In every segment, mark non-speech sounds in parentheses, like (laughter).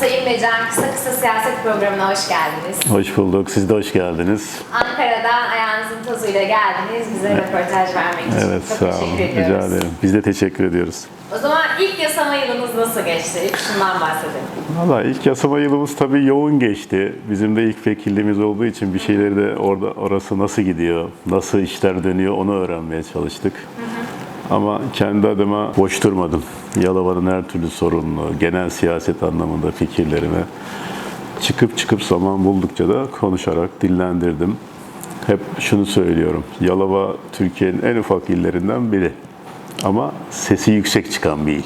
Sayın Becan, kısa kısa siyaset programına hoş geldiniz. Hoş bulduk. Siz de hoş geldiniz. Ankara'dan ayağınızın tozuyla geldiniz bize röportaj vermek için. Evet, Çok sağ teşekkür olun. ediyoruz. Rica ederim. Biz de teşekkür ediyoruz. O zaman ilk yasama yılınız nasıl geçti? İlk şundan bahsedelim. Valla ilk yasama yılımız tabii yoğun geçti. Bizim de ilk vekilliğimiz olduğu için bir şeyleri de orada orası nasıl gidiyor, nasıl işler dönüyor onu öğrenmeye çalıştık. Ama kendi adıma boş durmadım. Yalova'nın her türlü sorununu, genel siyaset anlamında fikirlerimi çıkıp çıkıp zaman buldukça da konuşarak dillendirdim. Hep şunu söylüyorum. Yalova Türkiye'nin en ufak illerinden biri. Ama sesi yüksek çıkan bir il.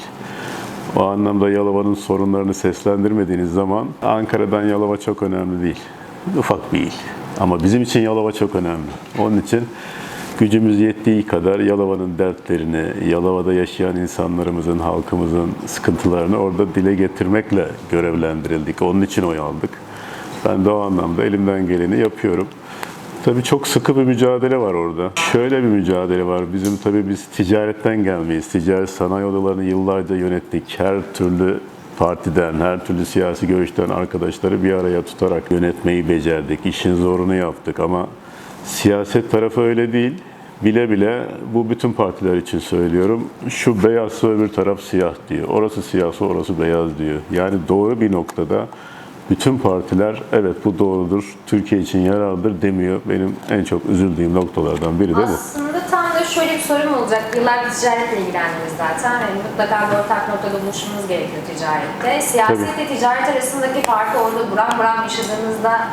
O anlamda Yalova'nın sorunlarını seslendirmediğiniz zaman Ankara'dan Yalova çok önemli değil. Ufak bir il. Ama bizim için Yalova çok önemli. Onun için gücümüz yettiği kadar Yalova'nın dertlerini, Yalova'da yaşayan insanlarımızın, halkımızın sıkıntılarını orada dile getirmekle görevlendirildik. Onun için oy aldık. Ben de o anlamda elimden geleni yapıyorum. Tabii çok sıkı bir mücadele var orada. Şöyle bir mücadele var. Bizim tabii biz ticaretten gelmeyiz. Ticaret sanayi odalarını yıllarca yönettik. Her türlü partiden, her türlü siyasi görüşten arkadaşları bir araya tutarak yönetmeyi becerdik. İşin zorunu yaptık ama siyaset tarafı öyle değil. Bile bile bu bütün partiler için söylüyorum. Şu beyazsa öbür taraf siyah diyor. Orası siyahsa orası beyaz diyor. Yani doğru bir noktada bütün partiler evet bu doğrudur, Türkiye için yararlıdır demiyor. Benim en çok üzüldüğüm noktalardan biri de bu. Aslında tam da şöyle bir sorum olacak. Yıllardır ticaretle ilgilendiniz zaten. Yani mutlaka bir ortak noktada buluşmanız gerekiyor ticarette. Siyasetle ticaret arasındaki farkı orada buram buram yaşadığınızda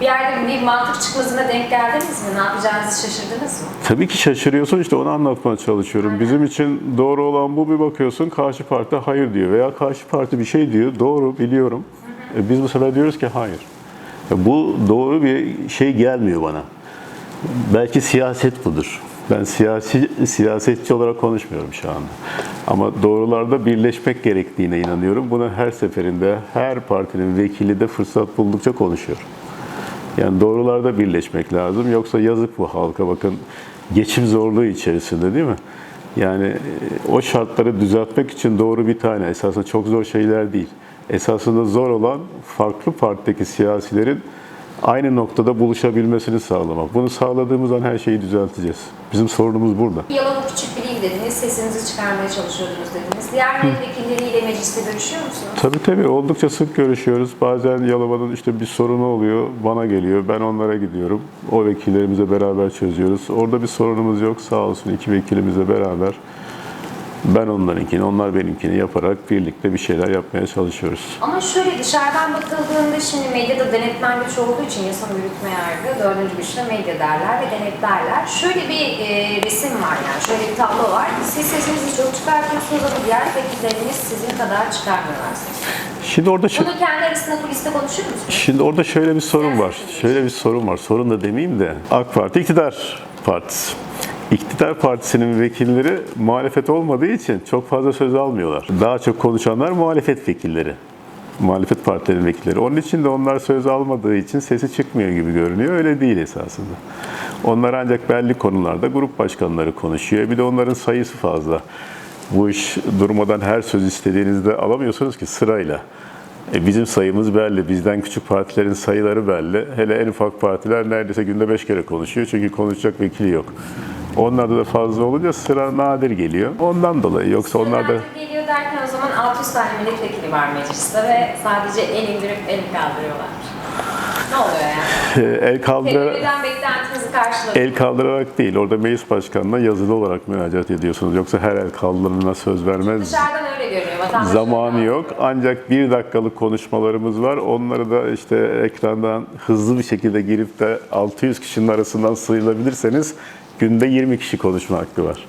bir yerde bir mantık çıkmasına denk geldiniz mi? Ne yapacağınızı şaşırdınız mı? Tabii ki şaşırıyorsun işte onu anlatmaya çalışıyorum. Bizim için doğru olan bu bir bakıyorsun karşı parti hayır diyor veya karşı parti bir şey diyor doğru biliyorum. E, biz bu sefer diyoruz ki hayır. E, bu doğru bir şey gelmiyor bana. Belki siyaset budur. Ben siyasi siyasetçi olarak konuşmuyorum şu anda. Ama doğrularda birleşmek gerektiğine inanıyorum. Bunu her seferinde her partinin vekili de fırsat buldukça konuşuyor. Yani doğrularda birleşmek lazım. Yoksa yazık bu halka bakın geçim zorluğu içerisinde değil mi? Yani e, o şartları düzeltmek için doğru bir tane esasında çok zor şeyler değil. Esasında zor olan farklı partideki siyasilerin aynı noktada buluşabilmesini sağlamak. Bunu sağladığımız an her şeyi düzelteceğiz. Bizim sorunumuz burada. Yalova küçük il dediniz, sesinizi çıkarmaya çalışıyordunuz dediniz. Diğer milletvekilleriyle mecliste görüşüyor musunuz? Tabii tabii oldukça sık görüşüyoruz. Bazen Yalova'nın işte bir sorunu oluyor, bana geliyor, ben onlara gidiyorum. O vekillerimizle beraber çözüyoruz. Orada bir sorunumuz yok sağ olsun iki vekilimizle beraber. Ben onlarınkini, onlar benimkini yaparak birlikte bir şeyler yapmaya çalışıyoruz. Ama şöyle dışarıdan bakıldığında şimdi medyada denetmen güç olduğu için yasama yürütme yargı, dördüncü güçte medya derler ve denetlerler. Şöyle bir e, resim var yani, şöyle bir tablo var. Siz sesinizi çok çıkartıyorsunuz ama diğer vekilleriniz sizin kadar çıkarmıyorlar. Şimdi orada şu, Bunu kendi arasında kuliste konuşuyor musunuz? şimdi orada şöyle bir sorun var. Şöyle bir sorun var. Sorun da demeyeyim de AK Parti iktidar partisi. İktidar partisinin vekilleri muhalefet olmadığı için çok fazla söz almıyorlar. Daha çok konuşanlar muhalefet vekilleri. Muhalefet partilerinin vekilleri. Onun için de onlar söz almadığı için sesi çıkmıyor gibi görünüyor. Öyle değil esasında. Onlar ancak belli konularda grup başkanları konuşuyor. Bir de onların sayısı fazla. Bu iş durmadan her söz istediğinizde alamıyorsunuz ki sırayla. E bizim sayımız belli. Bizden küçük partilerin sayıları belli. Hele en ufak partiler neredeyse günde beş kere konuşuyor. Çünkü konuşacak vekili yok. Onlarda da fazla olunca sıra nadir geliyor. Ondan dolayı. Yoksa onlar da Nadir geliyor derken o zaman 600 tane milletvekili var mecliste ve sadece el indirip el kaldırıyorlar. Ne oluyor yani? e, el kaldırarak, el kaldırarak değil. Orada meclis başkanına yazılı olarak müracaat ediyorsunuz. Yoksa her el kaldırımına söz vermez. Dışarıdan öyle görünüyor. Vatandaş Zamanı yok. Ancak bir dakikalık konuşmalarımız var. Onları da işte ekrandan hızlı bir şekilde girip de 600 kişinin arasından sıyrılabilirseniz günde 20 kişi konuşma hakkı var.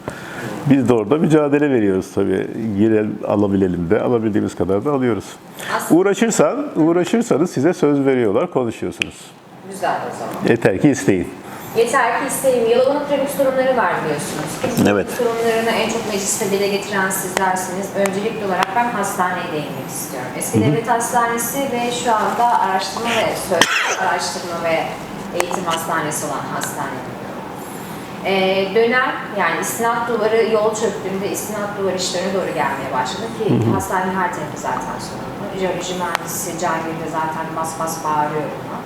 Biz de orada mücadele veriyoruz tabii. Girelim, alabilelim de, alabildiğimiz kadar da alıyoruz. Aslında- Uğraşırsan, uğraşırsanız size söz veriyorlar, konuşuyorsunuz. Güzel o zaman. Yeter ki isteyin. Yeter ki isteyeyim. Yalova'nın kronik sorunları var biliyorsunuz. Bu Evet. sorunlarını en çok mecliste dile getiren sizlersiniz. Öncelikli olarak ben hastaneye değinmek istiyorum. Eski Devlet Hastanesi ve şu anda araştırma ve Sözlü araştırma ve eğitim hastanesi olan hastane. Ee, dönem yani istinat duvarı yol çöktüğünde istinat duvarı işlerine doğru gelmeye başladı ki hastanenin her tarafı zaten sorunlu. Jeoloji mühendisi Cahil de zaten bas bas bağırıyor buna.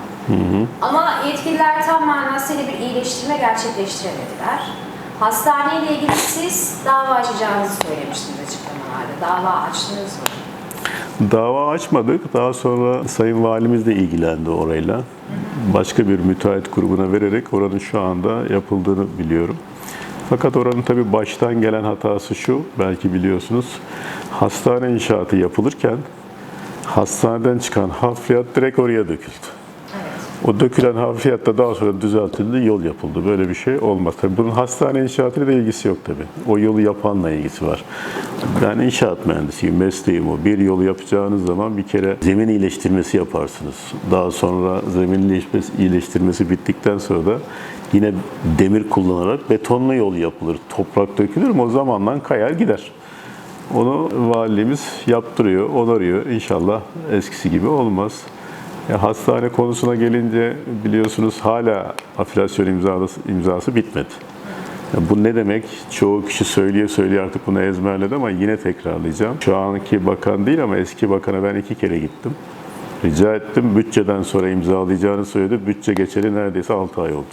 Ama yetkililer tam manasıyla bir iyileştirme gerçekleştiremediler. Hastaneyle ilgili siz dava açacağınızı söylemiştiniz açıklamalarda. Dava açtınız mı? Dava açmadık. Daha sonra Sayın Valimiz de ilgilendi orayla. Başka bir müteahhit grubuna vererek oranın şu anda yapıldığını biliyorum. Fakat oranın tabii baştan gelen hatası şu, belki biliyorsunuz. Hastane inşaatı yapılırken hastaneden çıkan hafriyat direkt oraya döküldü. O dökülen hafriyat da daha sonra düzeltildi, yol yapıldı. Böyle bir şey olmaz. Tabii bunun hastane inşaatıyla da ilgisi yok tabii. O yolu yapanla ilgisi var. Ben inşaat mühendisiyim, mesleğim o. Bir yolu yapacağınız zaman bir kere zemin iyileştirmesi yaparsınız. Daha sonra zemin iyileştirmesi bittikten sonra da yine demir kullanarak betonlu yol yapılır. Toprak dökülür mü o zamandan kayar gider. Onu valimiz yaptırıyor, onarıyor. İnşallah eskisi gibi olmaz. Hastane konusuna gelince biliyorsunuz hala afilasyon imzası, imzası bitmedi. Bu ne demek? Çoğu kişi söyleye söyleye artık bunu ezberledi ama yine tekrarlayacağım. Şu anki bakan değil ama eski bakana ben iki kere gittim. Rica ettim. Bütçeden sonra imzalayacağını söyledi. Bütçe geçeli neredeyse 6 ay oldu.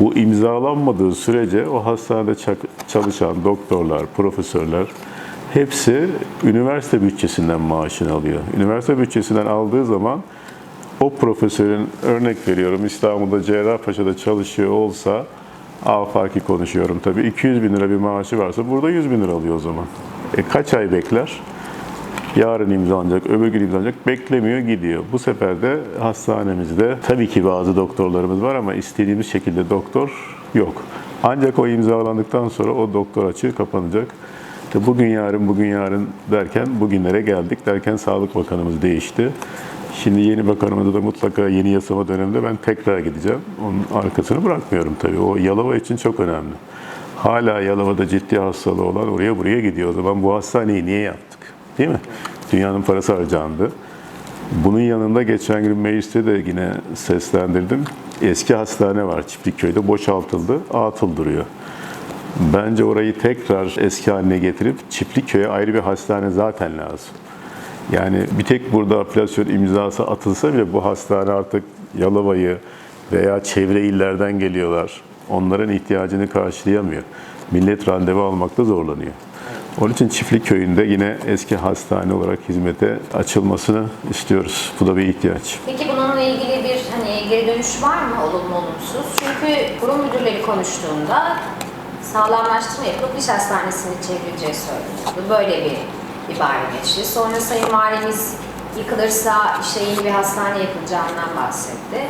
Bu imzalanmadığı sürece o hastanede çalışan doktorlar, profesörler hepsi üniversite bütçesinden maaşını alıyor. Üniversite bütçesinden aldığı zaman o profesörün örnek veriyorum İstanbul'da Cerrahpaşa'da çalışıyor olsa afaki konuşuyorum tabii 200 bin lira bir maaşı varsa burada 100 bin lira alıyor o zaman. E kaç ay bekler? Yarın imzalanacak, öbür gün imzalanacak. Beklemiyor, gidiyor. Bu sefer de hastanemizde tabii ki bazı doktorlarımız var ama istediğimiz şekilde doktor yok. Ancak o imzalandıktan sonra o doktor açığı kapanacak. İşte bugün yarın, bugün yarın derken bugünlere geldik derken Sağlık Bakanımız değişti. Şimdi yeni bakanımıza da mutlaka yeni yasama döneminde ben tekrar gideceğim. Onun arkasını bırakmıyorum tabii. O Yalova için çok önemli. Hala Yalova'da ciddi hastalığı olan oraya buraya gidiyor. O zaman bu hastaneyi niye yaptık? Değil mi? Dünyanın parası harcandı. Bunun yanında geçen gün mecliste de yine seslendirdim. Eski hastane var Çiftlikköy'de boşaltıldı, atıl duruyor. Bence orayı tekrar eski haline getirip Çiftlikköy'e ayrı bir hastane zaten lazım. Yani bir tek burada afilasyon imzası atılsa bile bu hastane artık Yalova'yı veya çevre illerden geliyorlar. Onların ihtiyacını karşılayamıyor. Millet randevu almakta zorlanıyor. Onun için Çiftlik Köyü'nde yine eski hastane olarak hizmete açılmasını istiyoruz. Bu da bir ihtiyaç. Peki bununla ilgili bir hani geri dönüş var mı olumlu olumsuz? Çünkü kurum müdürleri konuştuğunda sağlamlaştırma yapılıp diş hastanesini çevrileceği söyleniyordu. Böyle bir ibare geçti. Sonra Sayın Valimiz yıkılırsa işte yeni bir hastane yapılacağından bahsetti.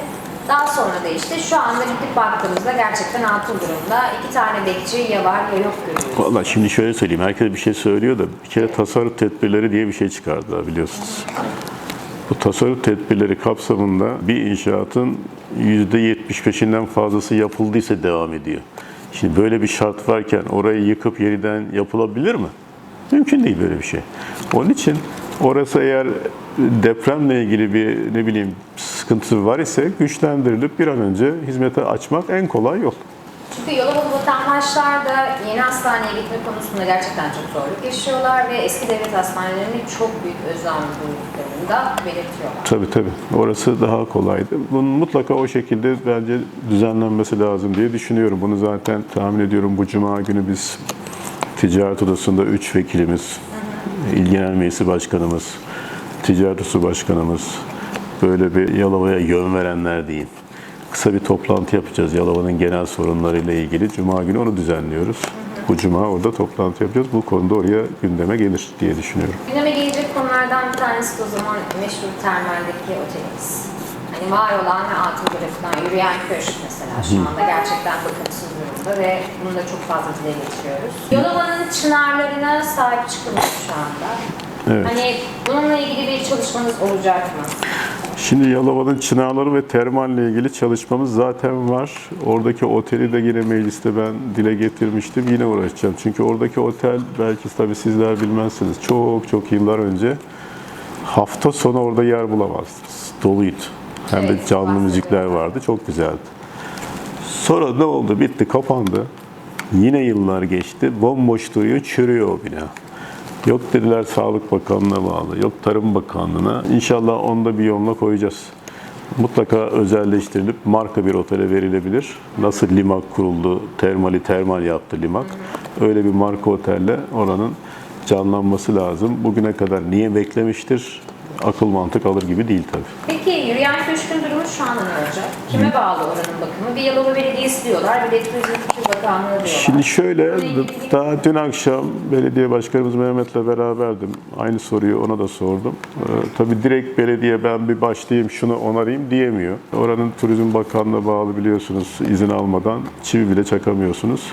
Daha sonra da işte şu anda gidip baktığımızda gerçekten atıl durumda. iki tane bekçi ya var ya yok görüyoruz. Valla şimdi şöyle söyleyeyim. Herkes bir şey söylüyor da bir kere tasarruf tedbirleri diye bir şey çıkardılar biliyorsunuz. Bu tasarruf tedbirleri kapsamında bir inşaatın %75'inden fazlası yapıldıysa devam ediyor. Şimdi böyle bir şart varken orayı yıkıp yeniden yapılabilir mi? Mümkün değil böyle bir şey. Onun için orası eğer depremle ilgili bir ne bileyim sıkıntı var ise güçlendirilip bir an önce hizmete açmak en kolay yol. Çünkü Yolova vatandaşlar da yeni hastaneye gitme konusunda gerçekten çok zorluk yaşıyorlar ve eski devlet hastanelerini çok büyük özlem duyduklarını da belirtiyorlar. Tabii tabii. Orası daha kolaydı. Bunun mutlaka o şekilde bence düzenlenmesi lazım diye düşünüyorum. Bunu zaten tahmin ediyorum bu cuma günü biz ticaret odasında üç vekilimiz, il genel meclisi başkanımız, ticaret odası başkanımız, böyle bir Yalova'ya yön verenler diyeyim. Kısa bir toplantı yapacağız Yalova'nın genel sorunlarıyla ilgili. Cuma günü onu düzenliyoruz. Bu cuma orada toplantı yapacağız. Bu konuda oraya gündeme gelir diye düşünüyorum. Gündeme gelecek konulardan bir tanesi de o zaman meşhur termaldeki otelimiz. Hani var olan ve altın tarafından yürüyen köşk mesela şu anda gerçekten bakımsız durumda ve bunu da çok fazla dile getiriyoruz. Yalova'nın çınarlarına sahip çıkılıyor şu anda. Evet. Hani bununla ilgili bir çalışmanız olacak mı? Şimdi Yalova'nın çınarları ve termalle ilgili çalışmamız zaten var. Oradaki oteli de yine mecliste ben dile getirmiştim. Yine uğraşacağım. Çünkü oradaki otel belki tabii sizler bilmezsiniz. Çok çok yıllar önce hafta sonu orada yer bulamazdınız. Doluydu. Hem de canlı müzikler vardı. Çok güzeldi. Sonra ne oldu? Bitti, kapandı. Yine yıllar geçti. Bomboş duruyor, çürüyor o bina. Yok dediler Sağlık Bakanlığı'na bağlı, yok Tarım Bakanlığı'na. İnşallah onu da bir yoluna koyacağız. Mutlaka özelleştirilip marka bir otele verilebilir. Nasıl Limak kuruldu, termali termal yaptı Limak. Öyle bir marka otelle oranın canlanması lazım. Bugüne kadar niye beklemiştir? Akıl mantık alır gibi değil tabii. Peki yürüyen köşkün durumu şu anda ne olacak? Kime bağlı oranın bakımı? Bir Yalova Belediyesi diyorlar, bir de Turizm Kültür Bakanlığı diyorlar. Şimdi şöyle, daha dün akşam belediye başkanımız Mehmet'le beraberdim. Aynı soruyu ona da sordum. Ee, tabii direkt belediye ben bir başlayayım şunu onarayım diyemiyor. Oranın Turizm Bakanlığı'na bağlı biliyorsunuz izin almadan çivi bile çakamıyorsunuz.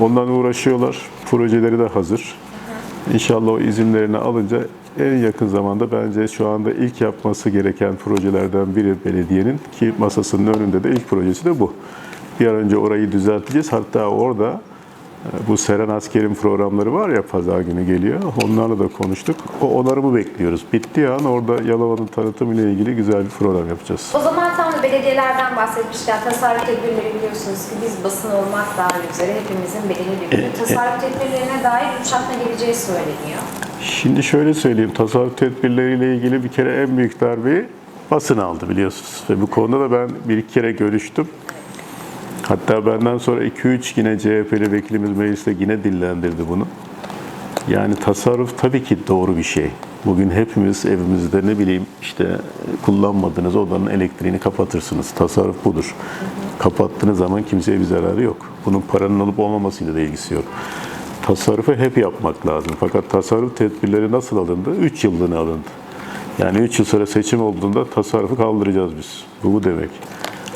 Ondan uğraşıyorlar. Projeleri de hazır. İnşallah o izinlerini alınca en yakın zamanda bence şu anda ilk yapması gereken projelerden biri belediyenin ki masasının önünde de ilk projesi de bu. Bir an önce orayı düzelteceğiz. Hatta orada e, bu Seren Asker'in programları var ya pazar günü geliyor. Onlarla da konuştuk. O onarımı bekliyoruz. Bittiği an orada Yalova'nın tanıtımı ile ilgili güzel bir program yapacağız. O zaman tam belediyelerden bahsetmişken tasarruf tedbirleri biliyorsunuz ki biz basın olmak dair üzere hepimizin belirli bir E, tasarruf tedbirlerine dair yumuşatma geleceği söyleniyor. Şimdi şöyle söyleyeyim, tasarruf tedbirleriyle ilgili bir kere en büyük darbeyi basın aldı biliyorsunuz. Ve bu konuda da ben bir iki kere görüştüm. Hatta benden sonra 2-3 yine CHP'li vekilimiz mecliste yine dillendirdi bunu. Yani tasarruf tabii ki doğru bir şey. Bugün hepimiz evimizde ne bileyim işte kullanmadığınız odanın elektriğini kapatırsınız. Tasarruf budur. Kapattığınız zaman kimseye bir zararı yok. Bunun paranın olup olmamasıyla da ilgisi yok. Tasarrufu hep yapmak lazım. Fakat tasarruf tedbirleri nasıl alındı? 3 yıllığına alındı. Yani 3 yıl sonra seçim olduğunda tasarrufu kaldıracağız biz. Bu bu demek.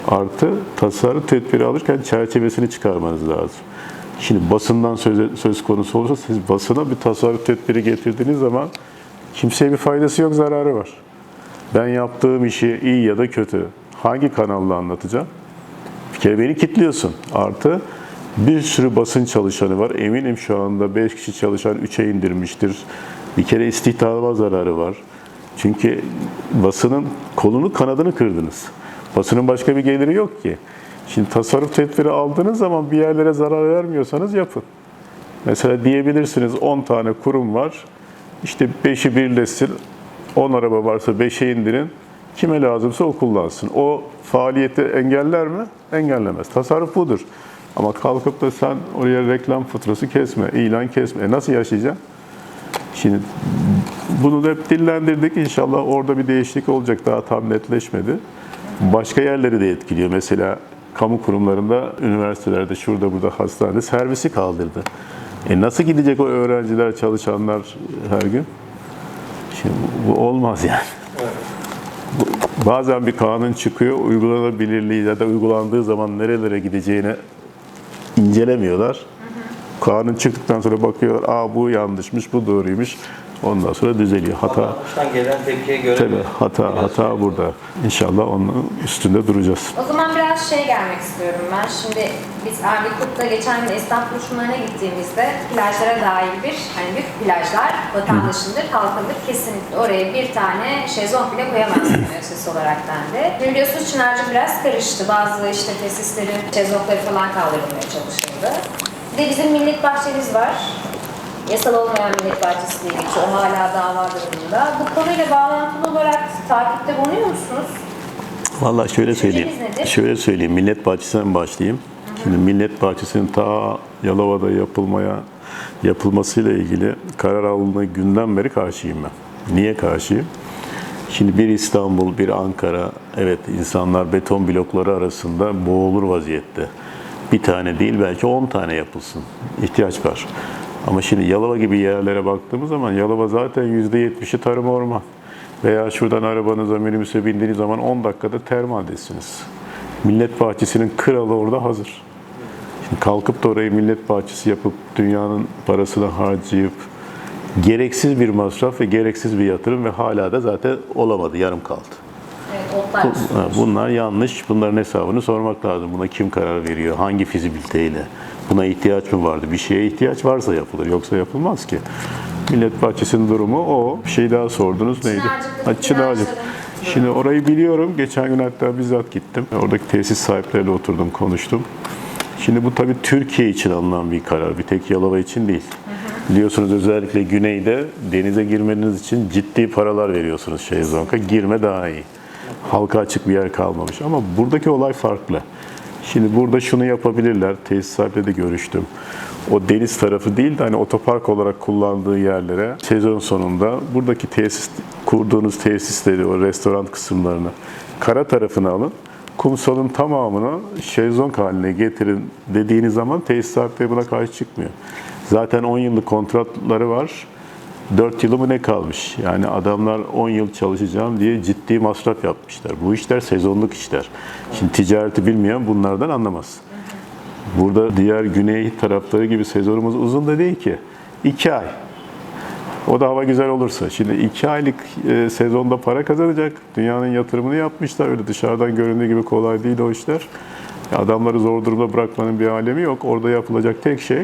Artı tasarruf tedbiri alırken çerçevesini çıkarmanız lazım. Şimdi basından söz, söz konusu olursa siz basına bir tasarruf tedbiri getirdiğiniz zaman kimseye bir faydası yok, zararı var. Ben yaptığım işi iyi ya da kötü hangi kanalla anlatacağım? Bir kere beni kilitliyorsun. Artı bir sürü basın çalışanı var. Eminim şu anda 5 kişi çalışan 3'e indirmiştir. Bir kere istihdama zararı var. Çünkü basının kolunu kanadını kırdınız. Basının başka bir geliri yok ki. Şimdi tasarruf tedbiri aldığınız zaman bir yerlere zarar vermiyorsanız yapın. Mesela diyebilirsiniz 10 tane kurum var. İşte 5'i birleşsin. 10 araba varsa 5'e indirin. Kime lazımsa o kullansın. O faaliyeti engeller mi? Engellemez. Tasarruf budur. Ama kalkıp da sen oraya reklam faturası kesme, ilan kesme. E nasıl yaşayacaksın? Şimdi bunu da hep dillendirdik. İnşallah orada bir değişiklik olacak. Daha tam netleşmedi. Başka yerleri de etkiliyor. Mesela kamu kurumlarında, üniversitelerde, şurada burada hastane servisi kaldırdı. E nasıl gidecek o öğrenciler, çalışanlar her gün? Şimdi bu olmaz yani. Bazen bir kanun çıkıyor, uygulanabilirliği ya da uygulandığı zaman nerelere gideceğini incelemiyorlar. Kanun çıktıktan sonra bakıyorlar, aa bu yanlışmış, bu doğruymuş. Ondan sonra düzeliyor. Hata, gelen tepkiye göre tabii hata, Biraz hata şey- burada. İnşallah onun üstünde duracağız. O zaman biraz şey gelmek istiyorum ben. Şimdi biz Erlikut'ta geçen gün esnaf buluşmalarına gittiğimizde plajlara dair bir, hani büyük plajlar vatandaşındır, halkındır. Kesinlikle oraya bir tane şezlong bile koyamazsın (clears throat) müessesi olarak dendi. Dün biliyorsunuz Çınarcı biraz karıştı. Bazı işte tesislerin şezlongları falan kaldırılmaya çalışıldı. Bir de bizim millet bahçemiz var. Yasal olmayan millet bahçesi diye geçiyor. O hala dava durumunda. Bu konuyla bağlantılı olarak takipte bulunuyor musunuz? Vallahi şöyle söyleyeyim. Şöyle söyleyeyim. Millet Bahçesi'nden başlayayım. Şimdi Millet Bahçesi'nin ta Yalova'da yapılmaya yapılmasıyla ilgili karar alındığı günden beri karşıyım ben. Niye karşıyım? Şimdi bir İstanbul, bir Ankara, evet insanlar beton blokları arasında boğulur vaziyette. Bir tane değil belki 10 tane yapılsın. İhtiyaç var. Ama şimdi Yalova gibi yerlere baktığımız zaman Yalova zaten %70'i tarım orman. Veya şuradan arabanıza, minibüse bindiğiniz zaman 10 dakikada termaldesiniz. Millet Bahçesi'nin kralı orada hazır. Şimdi kalkıp da orayı millet bahçesi yapıp dünyanın parasını harcayıp gereksiz bir masraf ve gereksiz bir yatırım ve hala da zaten olamadı, yarım kaldı. Otlar Bunlar yanlış. Bunların hesabını sormak lazım. Buna kim karar veriyor? Hangi fizibiliteyle? Buna ihtiyaç mı vardı? Bir şeye ihtiyaç varsa yapılır. Yoksa yapılmaz ki. Millet Bahçesi'nin durumu o. Bir şey daha sordunuz neydi? Çınarcık. Şimdi orayı biliyorum. Geçen gün hatta bizzat gittim. Oradaki tesis sahipleriyle oturdum, konuştum. Şimdi bu tabii Türkiye için alınan bir karar. Bir tek Yalova için değil. Biliyorsunuz özellikle güneyde denize girmeniz için ciddi paralar veriyorsunuz şezlonga. Girme daha iyi. Halka açık bir yer kalmamış. Ama buradaki olay farklı. Şimdi burada şunu yapabilirler. Tesis sahiple de görüştüm. O deniz tarafı değil de hani otopark olarak kullandığı yerlere sezon sonunda buradaki tesis kurduğunuz tesisleri, o restoran kısımlarını kara tarafına alın. Kumsalın tamamını şezlong haline getirin dediğiniz zaman tesis sahipleri buna karşı çıkmıyor. Zaten 10 yıllık kontratları var. 4 yılı mı ne kalmış? Yani adamlar 10 yıl çalışacağım diye ciddi masraf yapmışlar. Bu işler sezonluk işler. Şimdi ticareti bilmeyen bunlardan anlamaz. Burada diğer güney tarafları gibi sezonumuz uzun da değil ki. 2 ay. O da hava güzel olursa. Şimdi 2 aylık e, sezonda para kazanacak. Dünyanın yatırımını yapmışlar. Öyle dışarıdan göründüğü gibi kolay değil o işler. Adamları zor durumda bırakmanın bir alemi yok. Orada yapılacak tek şey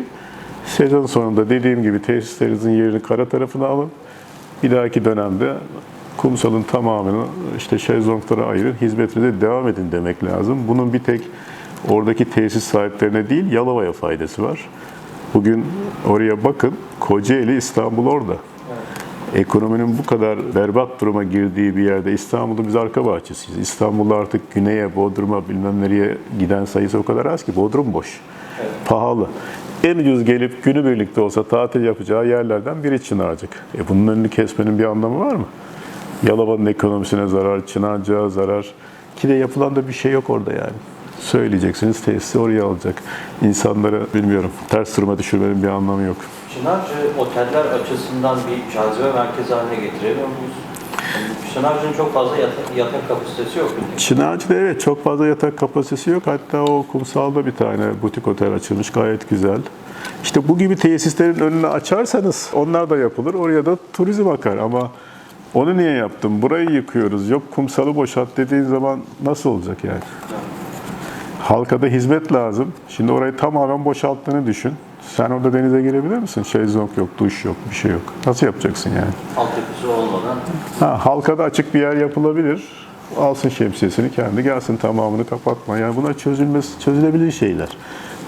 sezon sonunda dediğim gibi tesislerinizin yerini kara tarafına alın. Bir dahaki dönemde kumsalın tamamını işte şezlonglara ayırın, hizmetinize devam edin demek lazım. Bunun bir tek oradaki tesis sahiplerine değil, Yalova'ya faydası var. Bugün oraya bakın, Kocaeli, İstanbul orada. Ekonominin bu kadar berbat duruma girdiği bir yerde İstanbul'un biz arka bahçesiyiz. İstanbul'da artık güneye, Bodrum'a bilmem nereye giden sayısı o kadar az ki Bodrum boş. Pahalı. En ucuz gelip günübirlik de olsa tatil yapacağı yerlerden biri Çınarcık. E bunun önünü kesmenin bir anlamı var mı? Yalova'nın ekonomisine zarar, Çınarcık'a zarar. Ki de yapılan da bir şey yok orada yani. Söyleyeceksiniz tesisi oraya alacak. İnsanları bilmiyorum ters duruma düşürmenin bir anlamı yok. Çınarcı oteller açısından bir cazibe merkezi haline getirebiliyor muyuz? Çınarcı'nın çok fazla yatak, yatak kapasitesi yok. Çınarcı'da evet çok fazla yatak kapasitesi yok. Hatta o kumsalda bir tane butik otel açılmış gayet güzel. İşte bu gibi tesislerin önünü açarsanız onlar da yapılır. Oraya da turizm akar ama onu niye yaptım? Burayı yıkıyoruz. Yok kumsalı boşalt dediğin zaman nasıl olacak yani? Halka da hizmet lazım. Şimdi orayı tamamen boşalttığını düşün. Sen orada denize girebilir misin? Şezlong yok, duş yok, bir şey yok. Nasıl yapacaksın yani? Altyapısı olmadan. Ha, halka da açık bir yer yapılabilir. Alsın şemsiyesini kendi gelsin tamamını kapatma. Yani bunlar çözülmez, çözülebilir şeyler.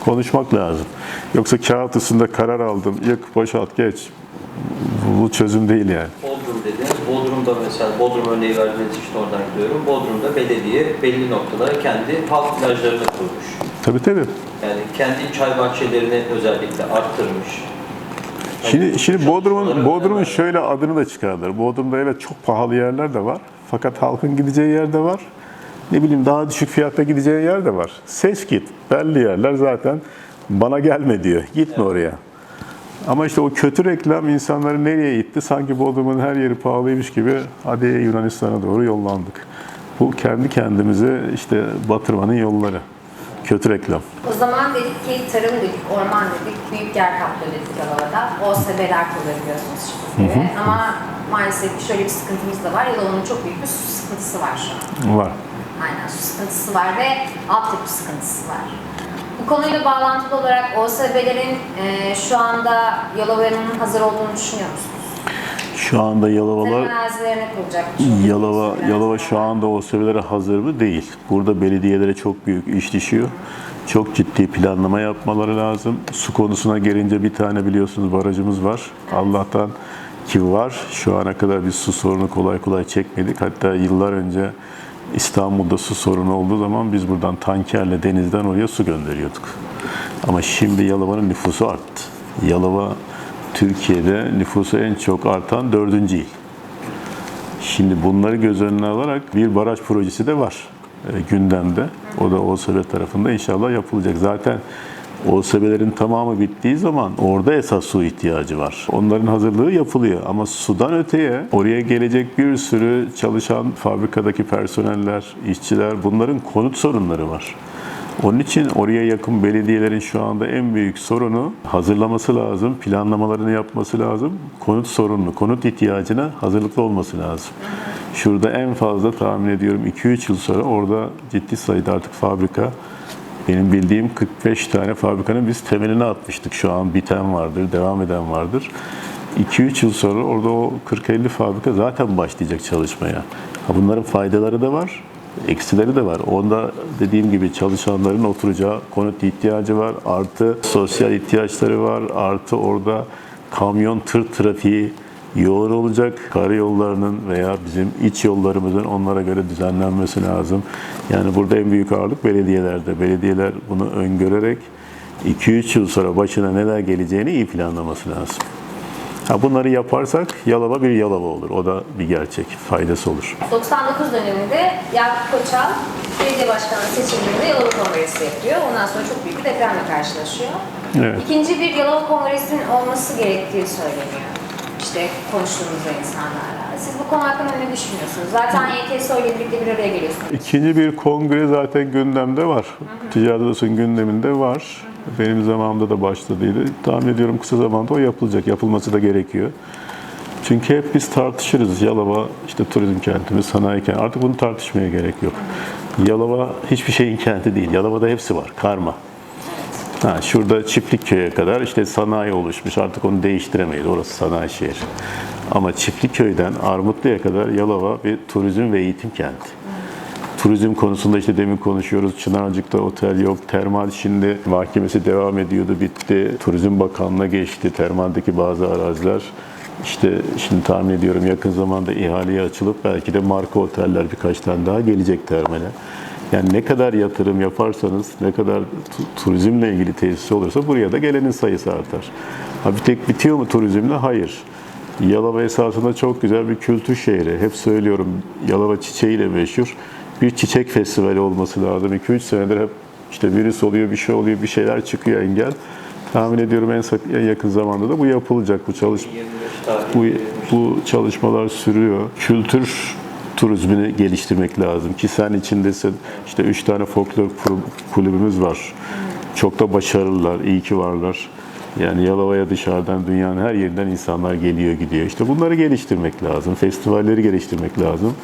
Konuşmak lazım. Yoksa kağıt üstünde karar aldım, yık, boşalt, geç. Bu çözüm değil yani. Bodrum dediniz. Bodrum'da mesela Bodrum örneği verdiğiniz için oradan gidiyorum. Bodrum'da belediye belli noktalara kendi halk plajlarını kurmuş. Tabii tabii. Yani kendi çay bahçelerini özellikle arttırmış. Şimdi, şimdi Bodrum'un Bodrum'un şöyle adını da çıkardılar. Bodrum'da evet çok pahalı yerler de var. Fakat halkın gideceği yer de var. Ne bileyim daha düşük fiyatta gideceği yer de var. Seç git. Belli yerler zaten bana gelme diyor. Gitme oraya. Ama işte o kötü reklam insanları nereye itti? Sanki Bodrum'un her yeri pahalıymış gibi hadi Yunanistan'a doğru yollandık. Bu kendi kendimize işte batırmanın yolları. Kötü reklam. O zaman dedik ki tarım dedik, orman dedik, büyük yer kaplı dedik Yalova'da. OSB'ler kullanıyorsunuz şimdi. Ama maalesef şöyle bir sıkıntımız da var. Yalova'nın çok büyük bir su sıkıntısı var şu an. Var. Aynen su sıkıntısı var ve altyapı sıkıntısı var. Bu konuyla bağlantılı olarak OSB'lerin e, şu anda Yalova'nın hazır olduğunu düşünüyor musunuz? Şu anda Yalovalar Tarım arazilerine kurulacak. Yalova, Yalova şu anda o seviyelere hazır mı? Değil. Burada belediyelere çok büyük iş düşüyor. Çok ciddi planlama yapmaları lazım. Su konusuna gelince bir tane biliyorsunuz barajımız var. Allah'tan ki var. Şu ana kadar biz su sorunu kolay kolay çekmedik. Hatta yıllar önce İstanbul'da su sorunu olduğu zaman biz buradan tankerle denizden oraya su gönderiyorduk. Ama şimdi Yalova'nın nüfusu arttı. Yalova Türkiye'de nüfusu en çok artan dördüncü il. Şimdi bunları göz önüne alarak bir baraj projesi de var e, gündemde. O da OSB tarafında inşallah yapılacak. Zaten OSB'lerin tamamı bittiği zaman orada esas su ihtiyacı var. Onların hazırlığı yapılıyor ama sudan öteye oraya gelecek bir sürü çalışan fabrikadaki personeller, işçiler bunların konut sorunları var. Onun için oraya yakın belediyelerin şu anda en büyük sorunu hazırlaması lazım, planlamalarını yapması lazım. Konut sorununu, konut ihtiyacına hazırlıklı olması lazım. Şurada en fazla tahmin ediyorum 2-3 yıl sonra orada ciddi sayıda artık fabrika benim bildiğim 45 tane fabrikanın biz temelini atmıştık. Şu an biten vardır, devam eden vardır. 2-3 yıl sonra orada o 40-50 fabrika zaten başlayacak çalışmaya. Bunların faydaları da var, eksileri de var. Onda dediğim gibi çalışanların oturacağı konut ihtiyacı var, artı sosyal ihtiyaçları var, artı orada kamyon tır trafiği yoğun olacak. Karayollarının veya bizim iç yollarımızın onlara göre düzenlenmesi lazım. Yani burada en büyük ağırlık belediyelerde. Belediyeler bunu öngörerek 2-3 yıl sonra başına neler geleceğini iyi planlaması lazım. Ha bunları yaparsak Yalova bir Yalova olur. O da bir gerçek. Faydası olur. 99 döneminde Yakup Koçal belediye başkanlığı seçimlerinde Yalova Kongresi yapıyor. Ondan sonra çok büyük bir depremle karşılaşıyor. Evet. İkinci bir Yalova Kongresi'nin olması gerektiği söyleniyor. İşte konuştuğumuzda insanlarla. Siz bu konu hakkında ne düşünüyorsunuz? Zaten YTSO ile birlikte bir araya geliyorsunuz. İkinci bir kongre zaten gündemde var. Ticaret Odası'nın gündeminde var. Benim zamanımda da başladıydı. Tahmin ediyorum kısa zamanda o yapılacak. Yapılması da gerekiyor. Çünkü hep biz tartışırız. Yalova işte turizm kentimiz, sanayi kenti. Artık bunu tartışmaya gerek yok. Yalova hiçbir şeyin kenti değil. Yalova'da hepsi var. Karma. Ha, şurada Çiftlikköy'e kadar işte sanayi oluşmuş. Artık onu değiştiremeyiz. Orası sanayi şehir. Ama Çiftlikköy'den Armutlu'ya kadar Yalova bir turizm ve eğitim kenti. Turizm konusunda işte demin konuşuyoruz. Çınarcık'ta otel yok. Termal şimdi mahkemesi devam ediyordu, bitti. Turizm Bakanlığı'na geçti. Termaldeki bazı araziler. İşte şimdi tahmin ediyorum yakın zamanda ihaleye açılıp belki de marka oteller birkaç tane daha gelecek termale. Yani ne kadar yatırım yaparsanız, ne kadar tu- turizmle ilgili tesis olursa buraya da gelenin sayısı artar. Ha bir tek bitiyor mu turizmle? Hayır. Yalova esasında çok güzel bir kültür şehri. Hep söylüyorum Yalova çiçeğiyle meşhur. Bir çiçek festivali olması lazım. 2-3 senedir hep işte virüs oluyor, bir şey oluyor, bir şeyler çıkıyor engel. Tahmin ediyorum en, en yakın zamanda da bu yapılacak bu çalış 25 tarihi bu, bu çalışmalar sürüyor. Kültür turizmini geliştirmek lazım ki sen içindesin. İşte üç tane folklor kul- kulübümüz var. Çok da başarılılar, iyi ki varlar. Yani Yalova'ya dışarıdan dünyanın her yerinden insanlar geliyor gidiyor. İşte bunları geliştirmek lazım. Festivalleri geliştirmek lazım.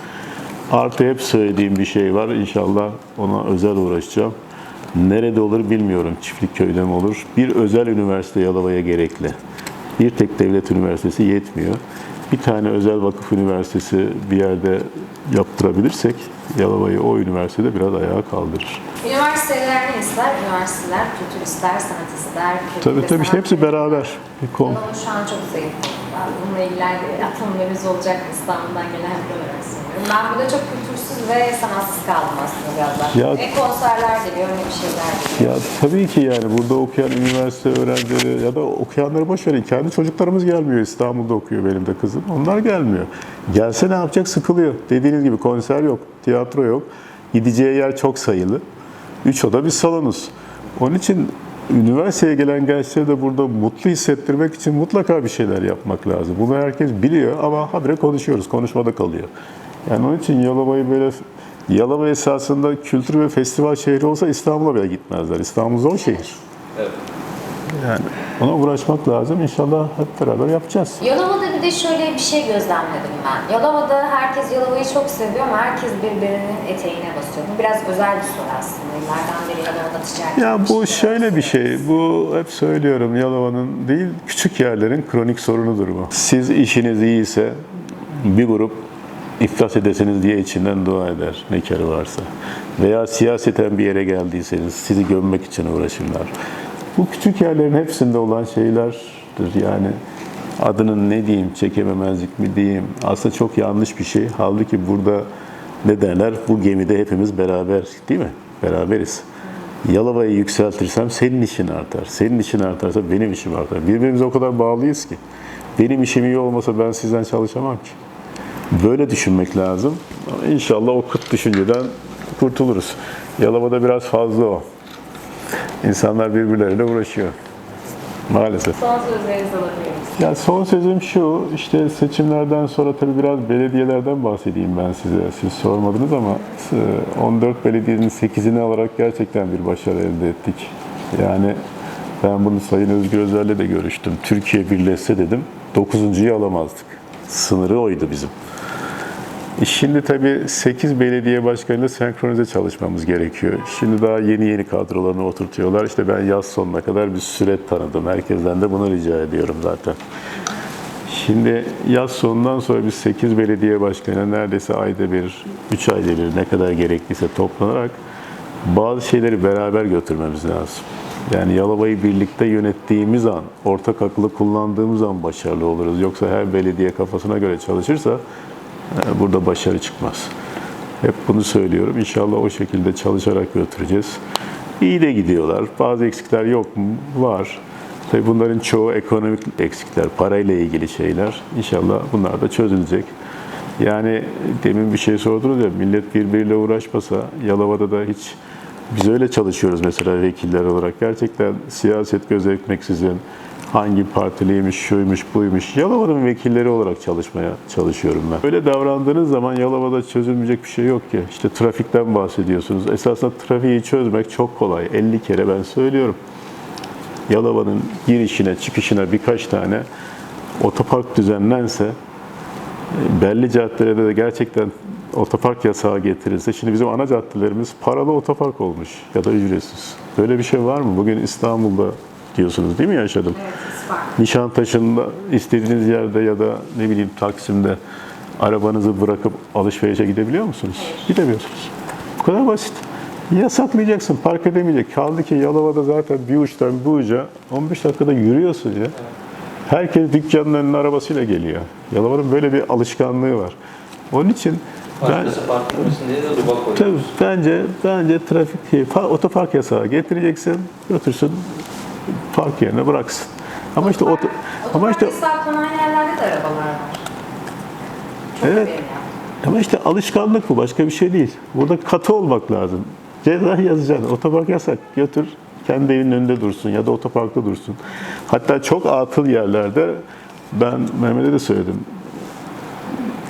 Artı hep söylediğim bir şey var. İnşallah ona özel uğraşacağım. Nerede olur bilmiyorum. Çiftlikköy'de mi olur? Bir özel üniversite Yalova'ya gerekli. Bir tek devlet üniversitesi yetmiyor. Bir tane özel vakıf üniversitesi bir yerde yaptırabilirsek Yalova'yı o üniversitede biraz ayağa kaldırır. Üniversiteler ne ister? Üniversiteler kültür ister, sanat ister. kültür Tabii tabii işte hepsi beraber. Bir kom. Yalova şu an çok zayıf. Bununla ilgili atılımlarımız olacak İstanbul'dan gelen olarak söylüyorum. Ben burada çok kültürsüz ve sanatsız biraz daha. Ya- Ne konserler geliyor ne bir şeyler geliyor. Ya tabii ki yani burada okuyan üniversite öğrencileri ya da okuyanları boş verin. Kendi çocuklarımız gelmiyor. İstanbul'da okuyor benim de kızım. Onlar gelmiyor. Gelse ne yapacak? Sıkılıyor. Dediğiniz gibi konser yok, tiyatro yok. Gideceği yer çok sayılı. Üç oda bir salonuz. Onun için üniversiteye gelen gençleri de burada mutlu hissettirmek için mutlaka bir şeyler yapmak lazım. Bunu herkes biliyor ama habire konuşuyoruz. Konuşmada kalıyor. Yani onun için Yalova'yı böyle Yalova esasında kültür ve festival şehri olsa İstanbul'a bile gitmezler. İstanbul zor şehir. Evet. Yani ona uğraşmak lazım. İnşallah hep beraber yapacağız. Yalova'da bir de şöyle bir şey gözlemledim ben. Yalova'da herkes Yalova'yı çok seviyor ama herkes birbirinin eteğine basıyor. Bu biraz özel bir soru aslında. Yıllardan beri Yalova'da ticaret Ya bu şöyle bir şey. Bu hep söylüyorum Yalova'nın değil küçük yerlerin kronik sorunudur bu. Siz işiniz iyiyse bir grup iflas edesiniz diye içinden dua eder ne kere varsa. Veya siyaseten bir yere geldiyseniz sizi gömmek için uğraşırlar. Bu küçük yerlerin hepsinde olan şeylerdir yani. Adının ne diyeyim, çekememezlik mi diyeyim. Aslında çok yanlış bir şey. Halbuki burada ne derler? Bu gemide hepimiz beraber değil mi? Beraberiz. Yalova'yı yükseltirsem senin işin artar. Senin işin artarsa benim işim artar. Birbirimize o kadar bağlıyız ki. Benim işim iyi olmasa ben sizden çalışamam ki. Böyle düşünmek lazım. İnşallah o kıt düşünceden kurtuluruz. Yalova'da biraz fazla o. İnsanlar birbirleriyle uğraşıyor. Maalesef. Son sözlerinizi alabiliriz. Ya son sözüm şu, işte seçimlerden sonra tabii biraz belediyelerden bahsedeyim ben size. Siz sormadınız ama e, 14 belediyenin 8'ini alarak gerçekten bir başarı elde ettik. Yani ben bunu Sayın Özgür Özel'le de görüştüm. Türkiye birleşse dedim, 9.'yu alamazdık. Sınırı oydu bizim. E Şimdi tabii 8 belediye başkanıyla senkronize çalışmamız gerekiyor. Şimdi daha yeni yeni kadrolarını oturtuyorlar. İşte ben yaz sonuna kadar bir süre tanıdım. Herkesten de bunu rica ediyorum zaten. Şimdi yaz sonundan sonra biz 8 belediye başkanı neredeyse ayda bir, 3 ayda bir ne kadar gerekliyse toplanarak bazı şeyleri beraber götürmemiz lazım. Yani Yalova'yı birlikte yönettiğimiz an, ortak akıllı kullandığımız an başarılı oluruz. Yoksa her belediye kafasına göre çalışırsa burada başarı çıkmaz. Hep bunu söylüyorum. İnşallah o şekilde çalışarak götüreceğiz. İyi de gidiyorlar. Bazı eksikler yok mu? Var. Tabii bunların çoğu ekonomik eksikler, parayla ilgili şeyler. İnşallah bunlar da çözülecek. Yani demin bir şey sordunuz ya, millet birbiriyle uğraşmasa, Yalova'da da hiç biz öyle çalışıyoruz mesela vekiller olarak. Gerçekten siyaset gözetmeksizin hangi partiliymiş, şuymuş, buymuş. Yalova'nın vekilleri olarak çalışmaya çalışıyorum ben. Böyle davrandığınız zaman Yalova'da çözülmeyecek bir şey yok ki. İşte trafikten bahsediyorsunuz. Esasında trafiği çözmek çok kolay. 50 kere ben söylüyorum. Yalova'nın girişine, çıkışına birkaç tane otopark düzenlense belli caddelerde de gerçekten otopark yasağı getirilse, şimdi bizim ana caddelerimiz paralı otopark olmuş ya da ücretsiz. Böyle bir şey var mı? Bugün İstanbul'da diyorsunuz değil mi yaşadım? Evet. Nişantaşı'nda istediğiniz yerde ya da ne bileyim Taksim'de arabanızı bırakıp alışverişe gidebiliyor musunuz? Gidemiyorsunuz. Bu kadar basit. Yasaklayacaksın, park edemeyecek. Kaldı ki Yalova'da zaten bir uçtan bir uca 15 dakikada yürüyorsun ya. Herkes dükkanın önüne arabasıyla geliyor. Yalova'nın böyle bir alışkanlığı var. Onun için ben, tabii bence bence trafik otopark yasağı getireceksin, götürsün park yerine bıraksın. Ama işte oto, ama işte konan yerlerde de arabalar var. Çok Evet. haberim yok. ama işte alışkanlık bu başka bir şey değil. Burada katı olmak lazım. Ceza yazacaksın. Otopark yasak. Götür kendi evinin önünde dursun ya da otoparkta dursun. Hatta çok atıl yerlerde ben Mehmet'e de söyledim.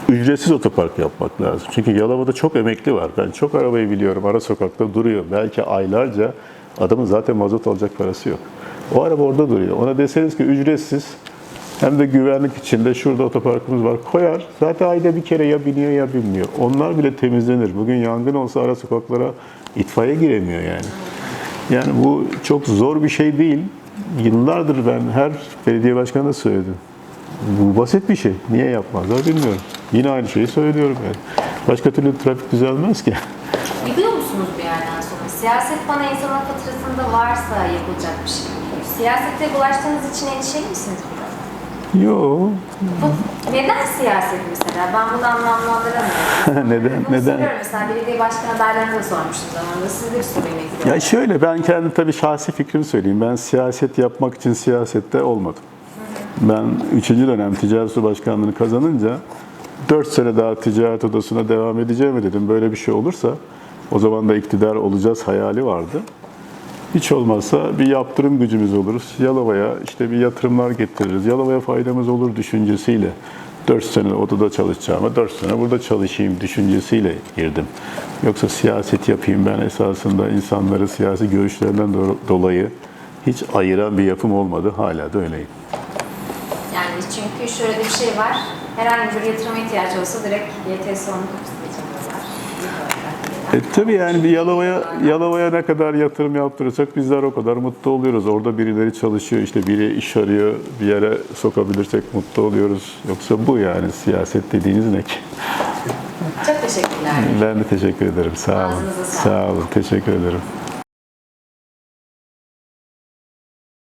Ücretsiz otopark yapmak lazım. Çünkü Yalova'da çok emekli var. Ben çok arabayı biliyorum. Ara sokakta duruyor. Belki aylarca adamın zaten mazot alacak parası yok. O araba orada duruyor. Ona deseniz ki ücretsiz hem de güvenlik içinde şurada otoparkımız var. Koyar. Zaten ayda bir kere ya biniyor ya binmiyor. Onlar bile temizlenir. Bugün yangın olsa ara sokaklara itfaiye giremiyor yani. Yani bu çok zor bir şey değil. Yıllardır ben her belediye başkanı da söyledim. Bu basit bir şey. Niye yapmazlar bilmiyorum. Yine aynı şeyi söylüyorum yani. Başka türlü trafik düzelmez ki. Yıkıyor musunuz bir yerden sonra? Siyaset bana insanın faturasında varsa yapılacak bir şey. Siyasete bulaştığınız için endişeli misiniz biraz? Yok. Neden siyaset mesela? Ben bunu anlamlandıramıyorum. (laughs) neden? Bunu Neden? mesela belediye başkan adaylarına da sormuştum zamanında. Siz de bir sorayım. Ya şöyle ben kendi tabii şahsi fikrimi söyleyeyim. Ben siyaset yapmak için siyasette olmadım. Ben 3. dönem ticaret su başkanlığını kazanınca 4 sene daha ticaret odasına devam edeceğim dedim. Böyle bir şey olursa o zaman da iktidar olacağız hayali vardı. Hiç olmazsa bir yaptırım gücümüz oluruz. Yalova'ya işte bir yatırımlar getiririz. Yalova'ya faydamız olur düşüncesiyle 4 sene odada çalışacağıma 4 sene burada çalışayım düşüncesiyle girdim. Yoksa siyaset yapayım ben esasında insanları siyasi görüşlerinden do- dolayı hiç ayıran bir yapım olmadı. Hala da öyleyim. Yani çünkü şöyle bir şey var. Herhangi bir yatırıma ihtiyacı olsa direkt kapısına çalıyorlar. E, tabii yani bir Yalova'ya Yalova'ya ne kadar yatırım yaptırırsak bizler o kadar mutlu oluyoruz. Orada birileri çalışıyor, işte biri iş arıyor, bir yere sokabilirsek mutlu oluyoruz. Yoksa bu yani siyaset dediğiniz ne ki? Çok teşekkürler. Ben de teşekkür ederim. Sağ olun. Sağ olun. Teşekkür ederim.